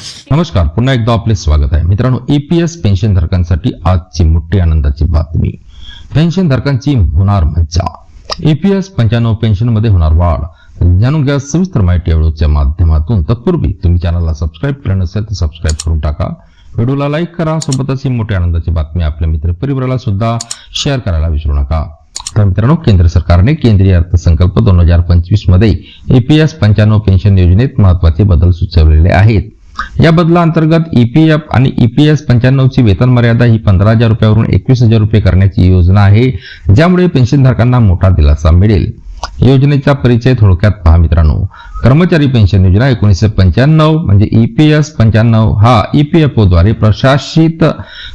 नमस्कार पुन्हा एकदा आपले स्वागत आहे. मित्रांनो एपीएस पेन्शन धारकांसाठी आजची मोठी आनंदाची बातमी. पेन्शन धारकांची होणार मज्जा एपीएस पंच्याण्णव पेन्शनमध्ये होणार वाढ. जाणून घ्या सविस्तर माहिती व्हिडिओच्या माध्यमातून. तत्पूर्वी तुम्ही चॅनलला सबस्क्राईब केलं नसेल तर सबस्क्राईब करून टाका. व्हिडिओला लाईक करा सोबतच ही मोठी आनंदाची बातमी आपल्या मित्र परिवाराला सुद्धा शेअर करायला विसरू नका. तर मित्रांनो केंद्र सरकारने केंद्रीय अर्थसंकल्प दोन हजार पंचवीसमध्ये एपीएस पंच्याण्णव पेन्शन योजनेत महत्त्वाचे बदल सुचवलेले आहेत. या बदलाअंतर्गत ईपीएफ आणि ईपीएस पंच्याण्णव ची वेतन मर्यादा ही पंधरा हजार रुपयावरून एकवीस हजार रुपये करण्याची योजना आहे ज्यामुळे पेन्शनधारकांना मोठा दिलासा मिळेल. योजनेचा परिचय थोडक्यात पहा मित्रांनो. कर्मचारी पेन्शन योजना एकोणीसशे पंच्याण्णव म्हणजे ईपीएस पंच्याण्णव हा ईपीएफओ द्वारे प्रशासित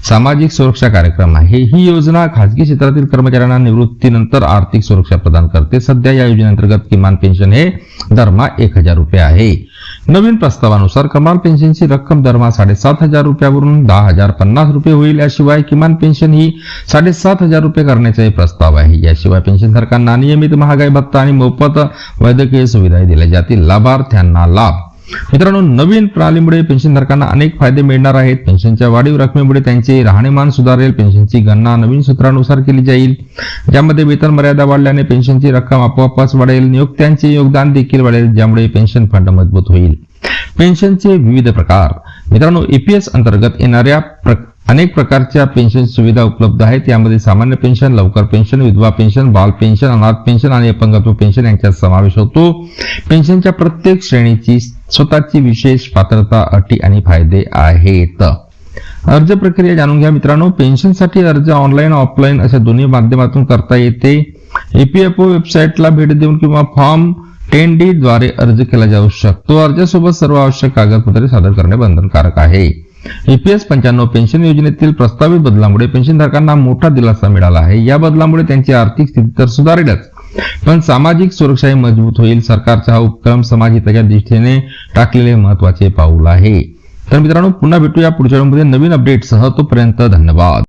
सामाजिक सुरक्षा कार्यक्रम आहे. ही योजना खाजगी क्षेत्रातील कर्मचाऱ्यांना निवृत्तीनंतर आर्थिक सुरक्षा प्रदान करते. सध्या या योजनेअंतर्गत किमान पेन्शन हे दरमहा एक हजार रुपये आहे. नवीन प्रस्तावानुसार कमाल पेन्शनची रक्कम दरमहा साडेसात हजार रुपयावरून दहा हजार पन्नास रुपये होईल. याशिवाय किमान पेन्शन ही साडेसात हजार रुपये करण्याचाही प्रस्ताव आहे. याशिवाय पेन्शनधारकांना नियमित महागाई भत्ता आणि मोफत वैद्यकीय सुविधाही दिल्या जातील. लाभार्थ्यांना लाभ. मित्रांनो नवीन प्रणालीमुळे पेन्शनधारकांना अनेक फायदे मिळणार आहेत. पेन्शनच्या वाढीव रकमेमुळे त्यांचे राहणीमान सुधारेल. पेन्शनची गणना नवीन सूत्रानुसार केली जाईल. ज्यामध्ये वेतन मर्यादा वाढल्याने पेन्शनची रक्कम आपोआपच वाढेल. नियोक्त्यांचे योगदान देखील वाढेल ज्यामुळे पेन्शन फंड मजबूत होईल. पेन्शनचे विविध प्रकार. मित्रांनो ईपीएस अंतर्गत येणाऱ्या अनेक प्रकारच्या पेन्शन सुविधा उपलब्ध आहेत. यामध्ये सामान्य पेन्शन लवकर पेन्शन विधवा पेन्शन बाल पेन्शन अनाथ पेन्शन आणि अपंगत्व पेन्शन यांच्यात समावेश होतो. पेन्शनच्या प्रत्येक श्रेणीची स्वतःची विशेष पात्रता अटी आणि फायदे आहेत. अर्ज प्रक्रिया जाणून घ्या मित्रांनो. पेन्शनसाठी अर्ज ऑनलाईन ऑफलाईन अशा दोन्ही माध्यमातून करता येते. ईपीएफओ वेबसाईटला भेट देऊन किंवा फॉर्म टेन डी द्वारे अर्ज केला जाऊ शकतो. अर्जासोबत सर्व आवश्यक कागदपत्रे सादर करणे बंधनकारक आहे. ईपीएस पंच्याण्णव पेन्शन योजनेतील प्रस्तावित बदलामुळे पेन्शनधारकांना मोठा दिलासा मिळाला आहे. या बदलामुळे त्यांची आर्थिक स्थिती तर सुधारेलच पण सामाजिक सुरक्षाही मजबूत होईल. सरकारचा हा उपक्रम समाजहिताच्या दृष्टीने टाकलेले महत्त्वाचे पाऊल आहे. तर मित्रांनो पुन्हा भेटूया पुढच्या व्हिडिओमध्ये. नवीन अपडेटसह तोपर्यंत धन्यवाद.